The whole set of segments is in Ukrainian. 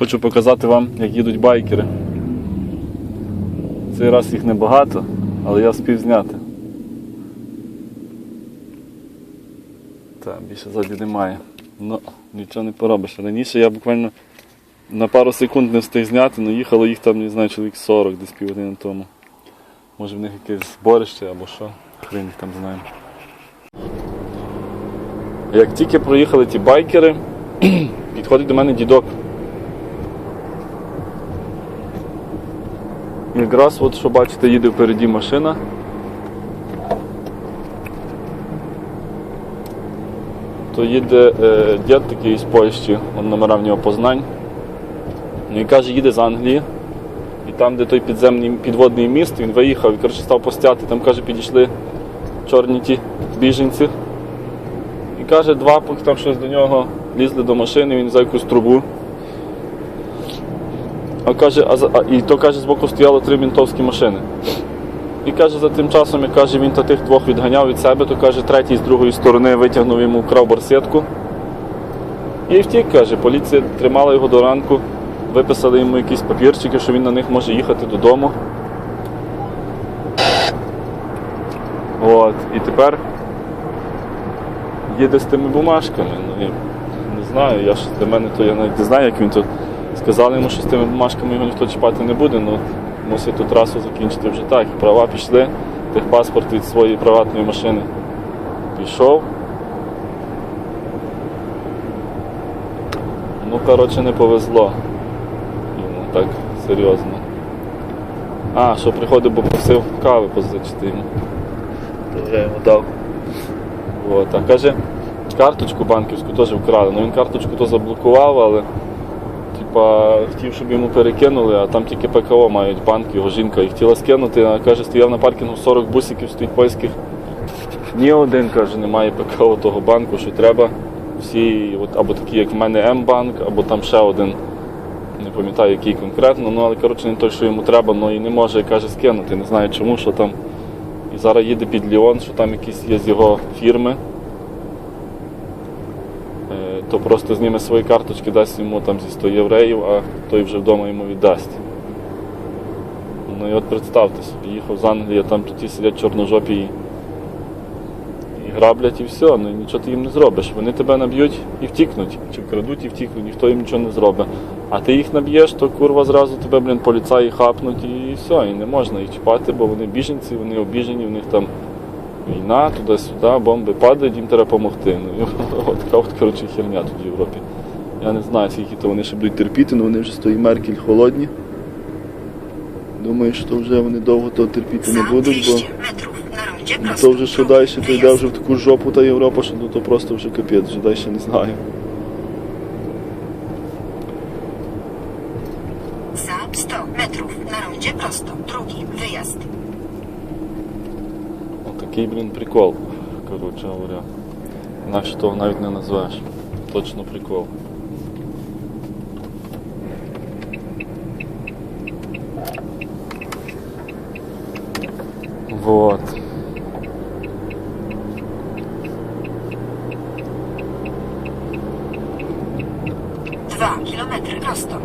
Хочу показати вам, як їдуть байкери. Цей раз їх небагато, але я встиг зняти. Так, більше ззаді немає. Ну, нічого не поробиш. Раніше я буквально на пару секунд не встиг зняти, але їхало їх там, не знаю, чоловік 40 десь півгодини тому. Може в них якесь зборище або що. Хрен їх там знає. Як тільки проїхали ті байкери, підходить до мене дідок. Якраз от що бачите, їде впереді машина. То їде е, дід такий з Польщі, он номера в нього Познань. Ну і каже, їде з Англії. І там, де той підземний підводний міст, він виїхав і коротше, став постяти. Там каже, підійшли чорні ті біженці. І каже, два, поки там щось до нього лізли до машини, він взяв якусь трубу. А каже, а, а і то каже, збоку стояло три мінтовські машини. І каже, за тим часом, як каже, він та тих двох відганяв від себе, то каже, третій з другої сторони витягнув йому вкрав барсетку. І втік, каже, поліція тримала його до ранку, виписали йому якісь папірчики, що він на них може їхати додому. От. І тепер їде з тими бумажками. Ну, і не знаю, я щось для мене то я навіть не знаю, як він тут. Сказали йому, що з тими бумажками його ніхто чіпати не буде, ну мусить ту трасу закінчити вже так. Права пішли, техпаспорт від своєї приватної машини пішов. Ну, коротше, не повезло. Йому так серйозно. А, що приходив, бо просив кави позичити йому. То я йому дав. От, а каже, карточку банківську теж вкрали. Ну він карточку то заблокував, але типа хотів, щоб йому перекинули, а там тільки ПКО мають банк, його жінка і хотіла скинути, а каже, стояв на паркінгу 40 бусиків, стоїть польських. Ні один каже, немає ПКО того банку, що треба. Всі, от, або такі, як в мене М-банк, або там ще один, не пам'ятаю який конкретно, ну але коротше не той, що йому треба, ну і не може, каже, скинути. Не знаю чому, що там. І зараз їде під Ліон, що там якісь є з його фірми. То просто зніме свої карточки, дасть йому там зі 100 євреїв, а той вже вдома йому віддасть. Ну і от представте їхав з Англії, там ті сидять чорножопі і, і граблять і все, ну і нічого ти їм не зробиш. Вони тебе наб'ють і втікнуть, чи вкрадуть і втікнуть, ніхто їм нічого не зробить. А ти їх наб'єш, то курва зразу тебе, блін, поліцаї хапнуть і все, і не можна їх чіпати, бо вони біженці, вони обіжені, в них там війна, туди-сюди, бомби падають, їм треба допомогти. Ну, от така от, коротше, херня тут в Європі. Я не знаю, скільки то вони ще будуть терпіти, але вони вже з тої Меркель холодні. Думаю, що вже вони довго того терпіти не будуть, бо ну, то вже що далі, то йде вже в таку жопу та Європа, що ну, то просто вже капець, вже далі не знаю. Za 100 metrów na rondzie prosto. Drugi wyjazd. Отакий, блін, прикол, коротше говоря. Інакше того навіть не назвеш. Точно прикол. Вот. Dwa kilometry prosto.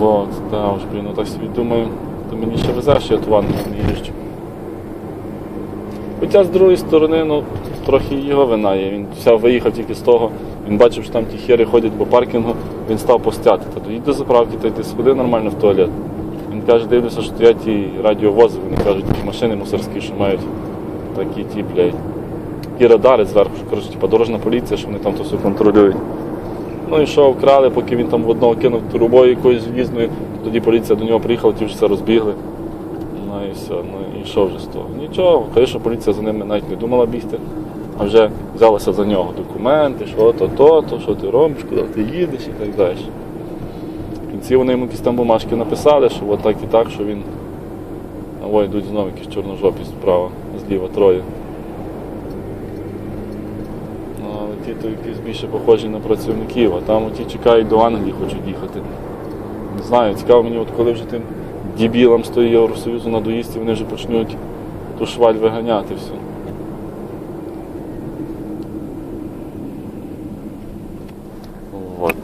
Вот, да, уж, блін, ну так собі думаю, то мені ще везе, що я їжджу. Хоча з другої сторони, ну, трохи його вина є. Він все виїхав тільки з того. Він бачив, що там ті хери ходять по паркінгу, він став постяти. Та доїдь до заправки, та йди сходи нормально в туалет. Він каже, дивлюся, що стоять ті радіовози, вони кажуть, такі машини мусорські, що мають такі ті, блядь, і радари зверху, що коротше, типа дорожна поліція, що вони там то все контролюють. Ну і що, вкрали, поки він там в одного кинув трубою якоюсь желізною, тоді поліція до нього приїхала, ті вже все розбігли. Ну і все, ну і що вже з того? Нічого, звісно, поліція за ними навіть не думала бігти, а вже взялася за нього документи, що то, то, то, що ти робиш, куди ти їдеш і так далі. В кінці вони йому якісь там бумажки написали, що от так і так, що він. Ой, йдуть знову якісь чорножопі справа, зліва троє. Ну, але ті то якісь більше похожі на працівників, а там ті чекають до Англії, хочуть їхати. Не знаю, цікаво мені, от коли вже тим дібілам з Євросоюзу Євросоюзу доїзді, вони вже почнуть ту шваль виганяти все. От.